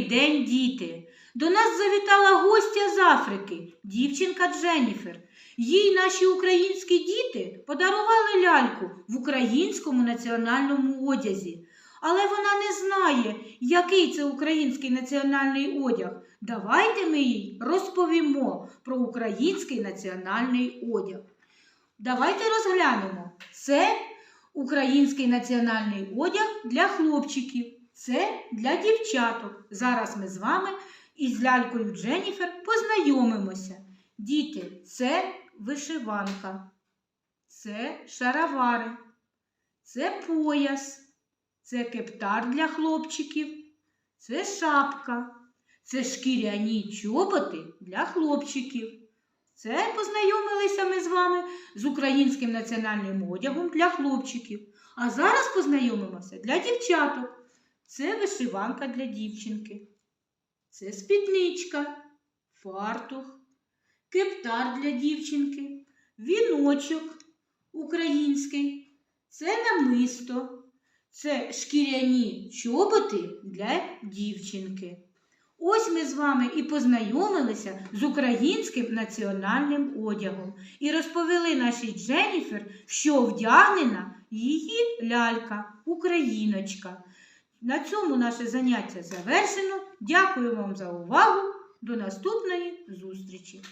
день, діти! До нас завітала гостя з Африки, дівчинка Дженніфер. Їй наші українські діти подарували ляльку в українському національному одязі. Але вона не знає, який це український національний одяг. Давайте ми їй розповімо про український національний одяг. Давайте розглянемо. Це український національний одяг для хлопчиків. Це для дівчаток. Зараз ми з вами із лялькою Дженніфер познайомимося. Діти, це вишиванка, це шаровари, це пояс, це кептар для хлопчиків, це шапка, це шкіряні чоботи для хлопчиків. Це познайомилися ми з вами з українським національним одягом для хлопчиків. А зараз познайомимося для дівчаток. Це вишиванка для дівчинки. Це спідничка, фартух, кептар для дівчинки, віночок український, це намисто, це шкіряні чоботи для дівчинки. Ось ми з вами і познайомилися з українським національним одягом і розповіли нашій Дженніфер, що вдягнена її лялька, україночка. На цьому наше заняття завершено. Дякую вам за увагу. До наступної зустрічі!